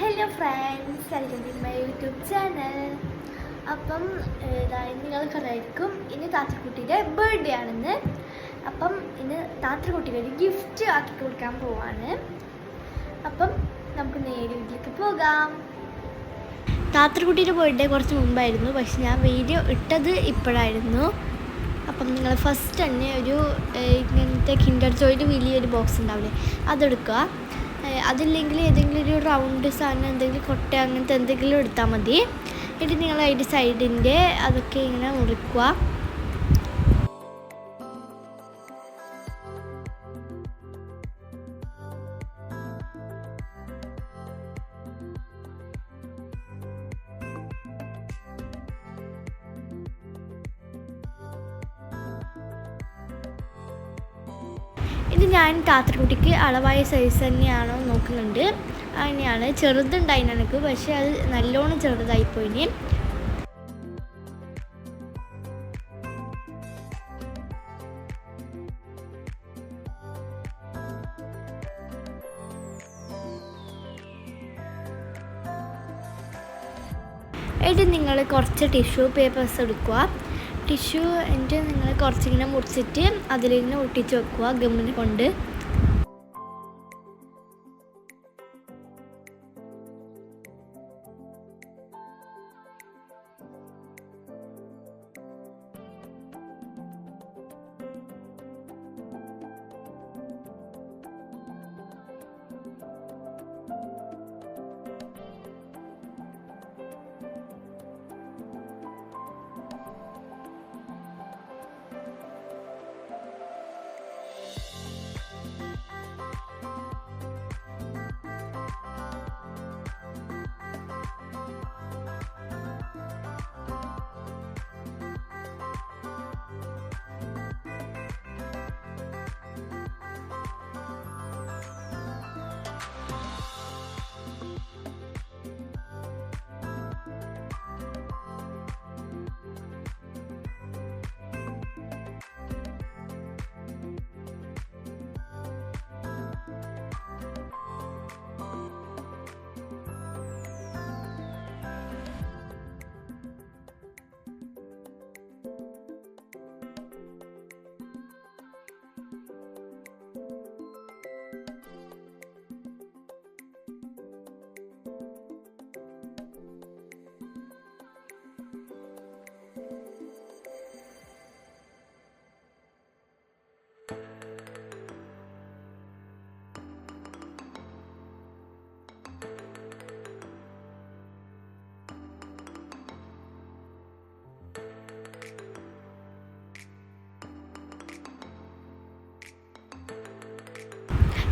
Hello friends welcome to my YouTube channel അപ്പം ഇതാ നിങ്ങൾക്കറിയായിരിക്കും ഇന്ന് താത്രക്കുട്ടിയുടെ ബർത്ത്ഡേ ആണെന്ന്. അപ്പം ഇന്ന് താത്രക്കുട്ടിക്ക് ഒരു ഗിഫ്റ്റ് ആക്കി കൊടുക്കാൻ പോവാണ്. അപ്പം നമുക്ക് നേരെ വീട്ടിലേക്ക് പോകാം. താത്രക്കുട്ടിയുടെ ബർത്ത്ഡേ കുറച്ച് മുമ്പായിരുന്നു. പക്ഷെ ഞാൻ വീഡിയോ ഇട്ടത് ഇപ്പോഴായിരുന്നു. അപ്പം നിങ്ങൾ ഫസ്റ്റ് തന്നെ ഒരു ഇങ്ങനത്തെ കിൻഡർ ജോയിന്റെ വലിയൊരു ബോക്സ് ഉണ്ടാവില്ലേ? അതെടുക്കുക. അതില്ലെങ്കിൽ ഏതെങ്കിലും ഒരു റൗണ്ട് സാധനം എന്തെങ്കിലും കൊട്ട അങ്ങനത്തെ എന്തെങ്കിലും എടുത്താൽ മതി. എന്നിട്ട് നിങ്ങൾ അതിന്റെ സൈഡിന്റെ അതൊക്കെ ഇങ്ങനെ മുറിക്കുക. ഇത് ഞാൻ കാത്തിക്കുട്ടിക്ക് അളവായ സൈസ് തന്നെയാണോ നോക്കുന്നുണ്ട്. അങ്ങനെയാണ് ചെറുതുണ്ടായിരുന്നു എനിക്ക്. പക്ഷെ അത് നല്ലോണം ചെറുതായിപ്പോയിന് എന്നിട്ട് നിങ്ങൾ കുറച്ച് ടിഷ്യൂ പേപ്പേഴ്സ് എടുക്കുക ടിഷ്യൂ എന്റെ നിങ്ങൾ കുറച്ചിങ്ങനെ മുറിച്ചിട്ട് അതിലിങ്ങനെ ഒട്ടിച്ച് വെക്കുക ഗമ്മിനെ കൊണ്ട്.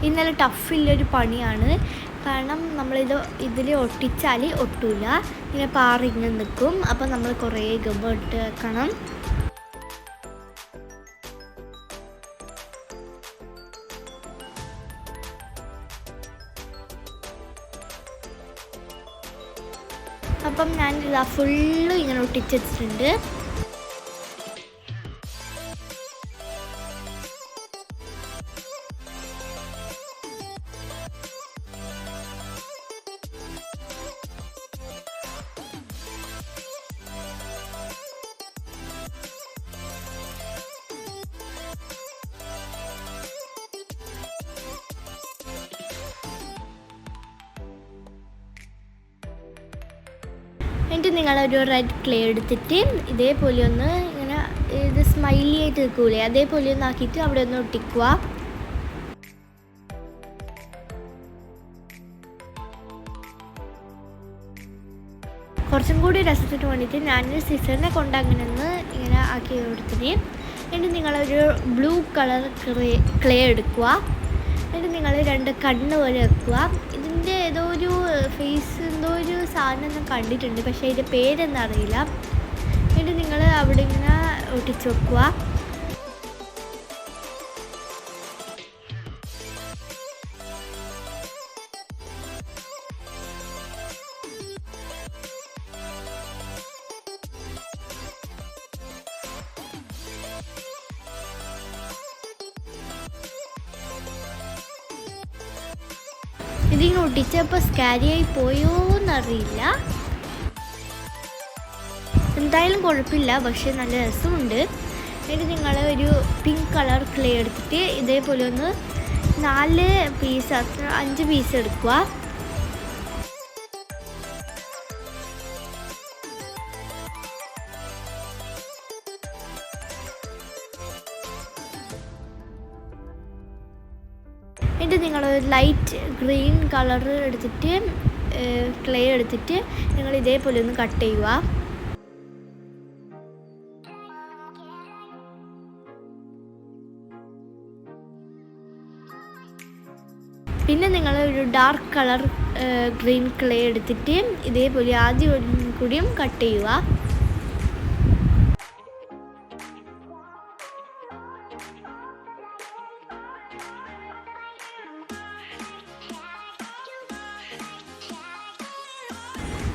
ഇന്നലെ ടഫില്ലൊരു പണിയാണ്. കാരണം നമ്മളിത് ഇതിൽ ഒട്ടിച്ചാൽ ഒട്ടൂല. ഇങ്ങനെ പാറിങ്ങനെ നിൽക്കും അപ്പോൾ നമ്മൾ കുറേ ഗബ് ഇട്ട് വെക്കണം. അപ്പം ഞാൻ ഫുള്ള് ഇങ്ങനെ ഒട്ടിച്ച് വെച്ചിട്ടുണ്ട്. നിങ്ങളൊരു റെഡ് ക്ലേ എടുത്തിട്ട് ഇതേപോലെ ഒന്ന് ഇങ്ങനെ ഇത് സ്മൈലി ആയിട്ട് നിൽക്കൂലേ? അതേപോലെ ഒന്ന് ആക്കിയിട്ട് അവിടെ ഒന്ന് ഒട്ടിക്കുക. കുറച്ചും കൂടി രസത്തിന് വേണ്ടിയിട്ട് ഞാൻ സിസറിനെ കൊണ്ട് അങ്ങനെ ഒന്ന് ഇങ്ങനെ ആക്കി കൊടുത്തിന് എന്നിട്ട് നിങ്ങളൊരു ബ്ലൂ കളർ ക്ലേ എടുക്കുക. എന്നിട്ട് നിങ്ങൾ രണ്ട് കണ്ണ് പോലെ വെക്കുക. ഇതിന്റെ ഏതോ ഒരു ഫേസ് എന്തോ ഒരു സാധനം ഞാൻ കണ്ടിട്ടുണ്ട്. പക്ഷേ അതിന്റെ പേരെന്നറിയില്ല. എന്നിട്ട് നിങ്ങൾ അവിടെ ഇങ്ങനെ ഒട്ടിച്ച് വെക്കുക ഇതിങ്ങനെ ഒട്ടിച്ചപ്പോൾ സ്കാരിയായി പോയോ എന്നറിയില്ല എന്തായാലും കുഴപ്പമില്ല പക്ഷെ നല്ല രസമുണ്ട്. എന്നിട്ട് നിങ്ങൾ ഒരു പിങ്ക് കളർ ക്ലേ എടുത്തിട്ട് ഇതേപോലെ ഒന്ന് നാല് പീസ് അത്ര അഞ്ച് പീസ് എടുക്കുക. എന്നിട്ട് നിങ്ങൾ ലൈറ്റ് ഗ്രീൻ കളർ എടുത്തിട്ട് ക്ലേ എടുത്തിട്ട് നിങ്ങൾ ഇതേപോലെ ഒന്ന് കട്ട് ചെയ്യുക. പിന്നെ നിങ്ങൾ ഒരു ഡാർക്ക് കളർ ഗ്രീൻ ക്ലേ എടുത്തിട്ട് ഇതേപോലെ ആദ്യം കൂടിയും കട്ട് ചെയ്യുക.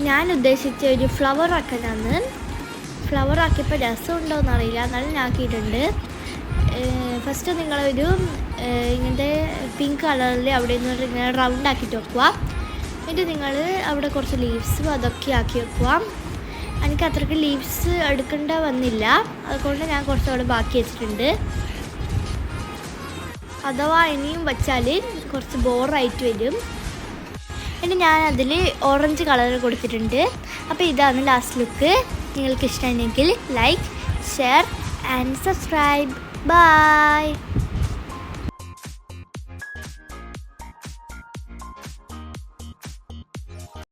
ഞാൻ ഉദ്ദേശിച്ച ഒരു ഫ്ലവർ ആക്കാനാണ് ഫ്ലവർ ആക്കിയപ്പോൾ ഉണ്ടോ എന്നറിയില്ല എന്നാലും ആക്കിയിട്ടുണ്ട് ഫസ്റ്റ് നിങ്ങളൊരു ഇങ്ങനത്തെ പിങ്ക് കളറിൽ അവിടെ നിന്ന് ഇങ്ങനെ റൗണ്ട് ആക്കിയിട്ട് വെക്കുക. എന്നിട്ട് നിങ്ങൾ അവിടെ കുറച്ച് ലീവ്സും അതൊക്കെ ആക്കി വെക്കുക. എനിക്ക് അത്രയ്ക്ക് ലീവ്സ് എടുക്കേണ്ട വന്നില്ല. അതുകൊണ്ട് ഞാൻ കുറച്ച് അവിടെ ബാക്കി വെച്ചിട്ടുണ്ട്. അഥവാ ഇനിയും വച്ചാൽ കുറച്ച് ബോറായിട്ട് വരും. ഇനി ഞാൻ അതിൽ ഓറഞ്ച് കളർ കൊടുത്തിട്ടുണ്ട്. അപ്പോൾ ഇതാണ് ലാസ്റ്റ് ലുക്ക് നിങ്ങൾക്ക് ഇഷ്ടമാണെങ്കിൽ like share and subscribe bye